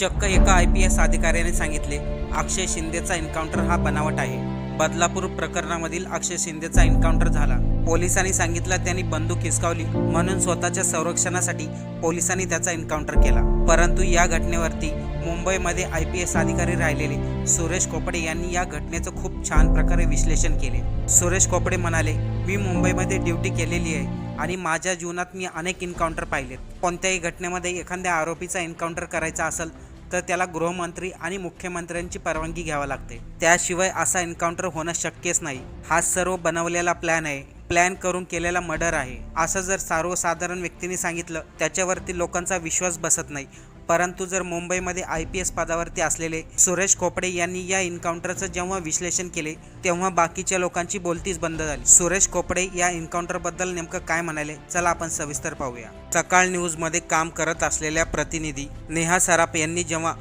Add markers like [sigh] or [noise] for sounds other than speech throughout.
चक्क एका I P S अधिकाऱ्याने सांगितले अक्षय शिंदेचा एन्काउंटर हा बनावट आहे. बदलापूर प्रकरणामधील अक्षय शिंदेचा एन्काउंटर झाला. पोलिसांनी सांगितलं त्यांनी बंदूक हिसकावली म्हणून स्वतःच्या संरक्षणासाठी पोलिसांनी त्याचा एन्काउंटर केला. परंतु या घटनेवरती मुंबईमध्ये आय पी एस अधिकारी राहिलेले सुरेश कोपडे यांनी या घटनेचं खूप छान प्रकारे विश्लेषण केले. सुरेश कोपडे म्हणाले मी मुंबईमध्ये ड्युटी केलेली आहे आणि माझ्या जीवनात मी अनेक एन्काउंटर पाहिलेत. कोणत्याही घटनेमध्ये एखाद्या आरोपीचा एन्काउंटर करायचा असेल तर त्याला गृहमंत्री आणि मुख्यमंत्र्यांची परवानगी घ्यावी लागते. त्याशिवाय असा एन्काउंटर होणं शक्यच नाही. हा सर्व बनवलेला प्लॅन आहे. प्लॅन करून केलेला मर्डर आहे. असं जर सर्वसाधारण व्यक्तीने सांगितलं त्याच्यावरती लोकांचा विश्वास बसत नाही. परंतु जर मुंबईमध्ये आय पी एस पदावरती असलेले सुरेश खोपडे यांनी या एन्काउंटरचं जेव्हा विश्लेषण केले तेव्हा बाकीच्या लोकांची बोलतीच बंद झाली. सुरेश खोपडे या एन्काउंटरबद्दल नेमकं काय म्हणाले? चला आपण सविस्तर पाहूया. सकाळ न्यूजमध्ये काम करत असलेल्या प्रतिनिधी नेहा सराफ यांनी जेव्हा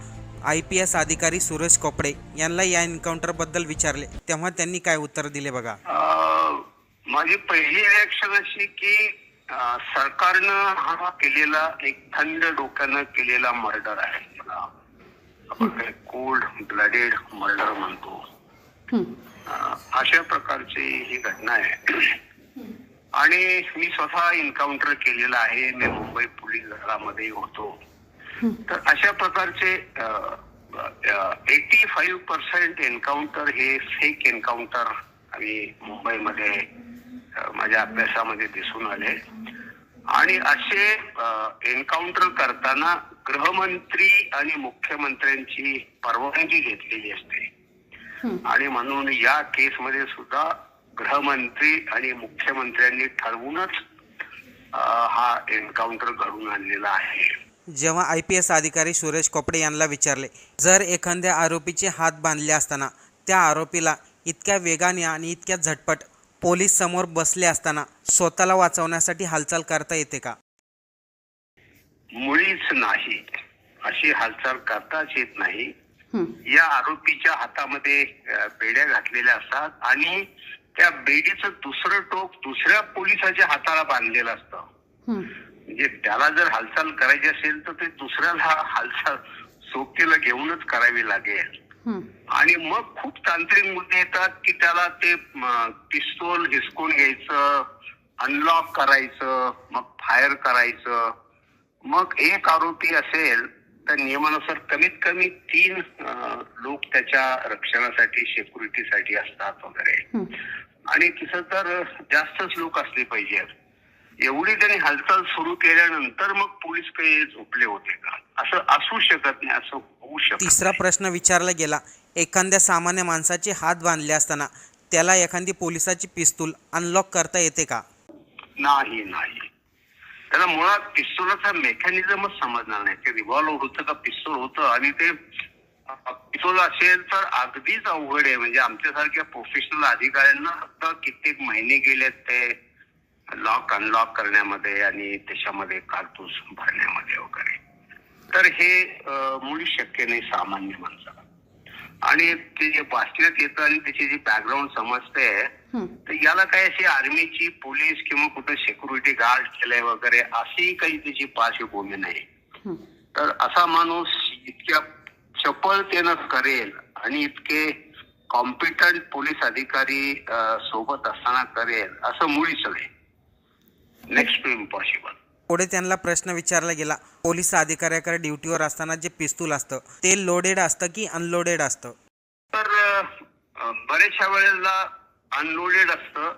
आय पी एस अधिकारी सुरेश कोपडे यांना या एन्काउंटरबद्दल विचारले तेव्हा त्यांनी काय उत्तर दिले बघा? माझी पहिली रिॲक्शन अशी की सरकारनं हा केलेला एक थंड डोक्यानं केलेला मर्डर आहे. त्याला आपण काही कोल्ड ब्लडेड मर्डर म्हणतो. अशा प्रकारची ही घटना आहे. आणि मी स्वतः एन्काउंटर केलेला आहे. मी मुंबई पोलीस दलामध्ये होतो. तर अशा प्रकारचे एटी फाईव्ह पर्सेंट एन्काउंटर हे फेक एन्काउंटर आणि मुंबईमध्ये माझ्या अभ्यासामध्ये दिसून आले. आणि असे एन्काउंटर करताना गृहमंत्री आणि मुख्यमंत्र्यांची परवानगी घेतलेली असते. आणि म्हणून या केसमध्ये सुद्धा गृहमंत्री आणि मुख्यमंत्र्यांनी ठरवूनच हा एन्काउंटर घडून आणलेला आहे. जेव्हा आय पी एस अधिकारी सुरेश कोपडे यांना विचारले जर एखाद्या आरोपीचे हात बांधले असताना त्या आरोपीला इतक्या वेगाने आणि इतक्या झटपट पोलीस समोर बसले असताना स्वतःला वाचवण्यासाठी हालचाल करता येते का? मुळीच नाही. अशी हालचाल करताच येत नाही. या आरोपीच्या हातामध्ये बेड्या घातलेल्या असतात आणि त्या बेडीचं दुसरं टोक दुसऱ्या पोलिसाच्या हाताला बांधलेलं असतं. म्हणजे त्याला जर हालचाल करायची असेल तर ते दुसऱ्याला हालचाल सोबतीला घेऊनच करावी लागेल. आणि मग खूप तांत्रिक मुद्दे येतात की त्याला ते पिस्तोल हिसकून घ्यायचं अनलॉक करायचं मग फायर करायचं. मग एक आरोपी असेल तर नियमानुसार कमीत कमी तीन लोक त्याच्या रक्षणासाठी सिक्युरिटीसाठी असतात वगैरे. आणि तिथं तर जास्तच लोक असले पाहिजेत. एवढी त्यांनी हालचाल सुरू केल्यानंतर मग पोलीस काही झोपले होते का? असं असू शकत नाही असं होऊ शकत तिसरा प्रश्न विचारला गेला. एखाद्या सामान्य माणसाचे हात बांधले असताना त्याला एखादी पोलिसाची पिस्तूल अनलॉक करता येते का? नाही नाही. त्याला मुळात पिस्तोलाचा मेकॅनिझमच समजणार नाही. ते रिव्हॉल्व्ह होतं का पिस्तोल होतं? आणि ते पिस्तोल असेल तर अगदीच अवघड आहे. म्हणजे आमच्यासारख्या प्रोफेशनल अधिकाऱ्यांना कित्येक महिने गेलेत ते. लॉक अनलॉक करण्यामध्ये आणि त्याच्यामध्ये कारतूस भरण्यामध्ये वगैरे. तर हे मुळी शक्य नाही सामान्य माणसाला. आणि ते जे वाचण्यात येतं आणि त्याची जी बॅकग्राऊंड समजते तर याला काय अशी आर्मीची पोलीस किंवा कुठे सिक्युरिटी गार्ड केलंय वगैरे अशी काही त्याची पार्श्वभूमी नाही. तर असा माणूस इतक्या चपळतेनं करेल आणि इतके कॉम्पिटंट पोलीस अधिकारी सोबत असताना करेल असं मुळीच नाही. नेक्स्ट टू इम्पॉसिबल पुढे त्यांना प्रश्न विचारला गेला. पोलीस अधिकाऱ्याकडे ड्युटीवर असताना जे पिस्तूल असतं ते लोडेड असतं की अनलोडेड असतं? तर अ, बऱ्याचशा वेळेला अनलोडेड असतं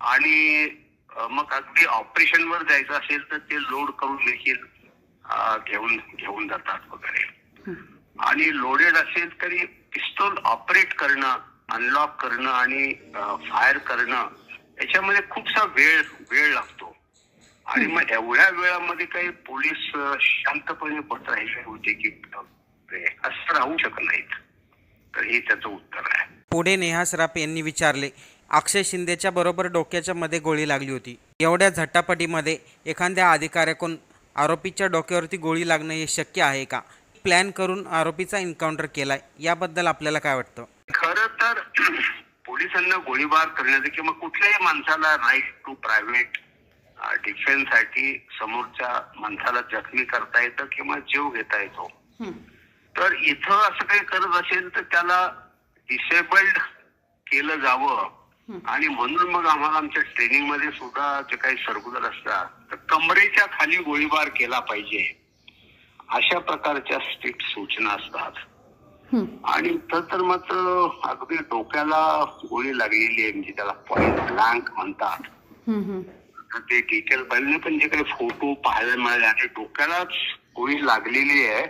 आणि अ, मग अगदी ऑपरेशन वर जायचं असेल तर ते लोड करून देखील अ, घेऊन घेऊन जातात वगैरे. आणि लोडेड असेल तरी पिस्तोल ऑपरेट करणं अनलॉक करणं आणि फायर करणं याच्यामध्ये खूपसा वेळ वेळ लागतो. आणि मग एवढ्या वेळामध्ये काही पोलीस शांतपणे बस राहिले होते की असं राहू शकत नाहीत. तर हे त्याचं उत्तर आहे. पुढे नेहा सराफ यांनी विचारले अक्षय शिंदेच्या बरोबर डोक्याच्या मध्ये गोळी लागली होती. एवढ्या झटापटीमध्ये एखाद्या अधिकाऱ्याकडून आरोपीच्या डोक्यावरती गोळी लागणं हे शक्य आहे का? प्लॅन करून आरोपीचा एन्काउंटर केलाय याबद्दल आपल्याला काय वाटतं? खरं तर [clears throat] पोलिसांना गोळीबार करण्याचं किंवा कुठल्याही माणसाला राईट टू प्रायव्हेट डिफेन्ससाठी समोरच्या माणसाला जखमी करता येतं किंवा जीव घेता येतो. तर इथं असं काही करत असेल तर त्याला डिसेबल्ड केलं जावं. आणि म्हणून मग आम्हाला आमच्या ट्रेनिंगमध्ये सुद्धा जे काही सर्क्युलर असतात तर कमरेच्या खाली गोळीबार केला पाहिजे. अशा प्रकारच्या स्ट्रिक्ट सूचना असतात. आणि इथं तर मात्र अगदी डोक्याला गोळी लागलेली आहे म्हणजे त्याला पॉइंट ब्लँक म्हणतात. ते डिटेल पाहिजे पण जे काही फोटो पाहायला मिळाले आणि डोक्यालाच गोळी लागलेली आहे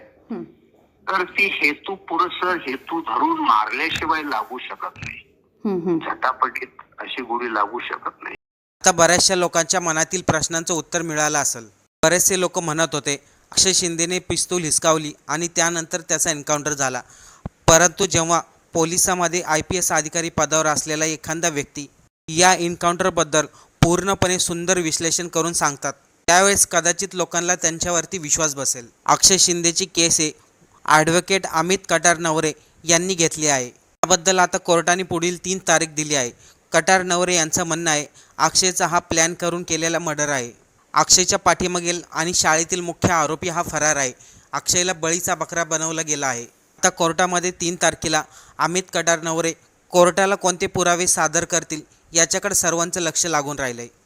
तर ती हेतू पुरस्सर हेतू धरून मारल्याशिवाय लागू शकत नाही. झटापटीत अशी गोळी लागू शकत नाही. आता बऱ्याचशा लोकांच्या मनातील प्रश्नांचं उत्तर मिळालं असेल. बरेचसे लोक म्हणत होते अक्षय शिंदेने पिस्तूल हिसकावली आणि त्यानंतर त्याचा एन्काउंटर झाला. परंतु जेव्हा पोलिसामध्ये आय पी एस अधिकारी पदावर असलेला एखादा व्यक्ती या एन्काउंटरबद्दल पूर्णपणे सुंदर विश्लेषण करून सांगतात. त्यावेळेस कदाचित लोकांना त्यांच्यावरती विश्वास बसेल. अक्षय शिंदेची केस हे ॲडव्होकेट अमित कटार नवरे यांनी घेतली आहे. त्याबद्दल आता कोर्टाने पुढील तीन तारीख दिली आहे. कटार नवरे यांचं म्हणणं आहे अक्षयचा हा प्लॅन करून केलेला मर्डर आहे. अक्षयच्या पाठीमागील आणि शाळेतील मुख्य आरोपी हा फरार आहे. अक्षयला बळीचा बकरा बनवला गेला आहे. आता कोर्टामध्ये तीन तारखेला अमित कटार नवरे कोर्टाला कोणते पुरावे सादर करतील याच्याकडे सर्वांचं लक्ष लागून राहिलं आहे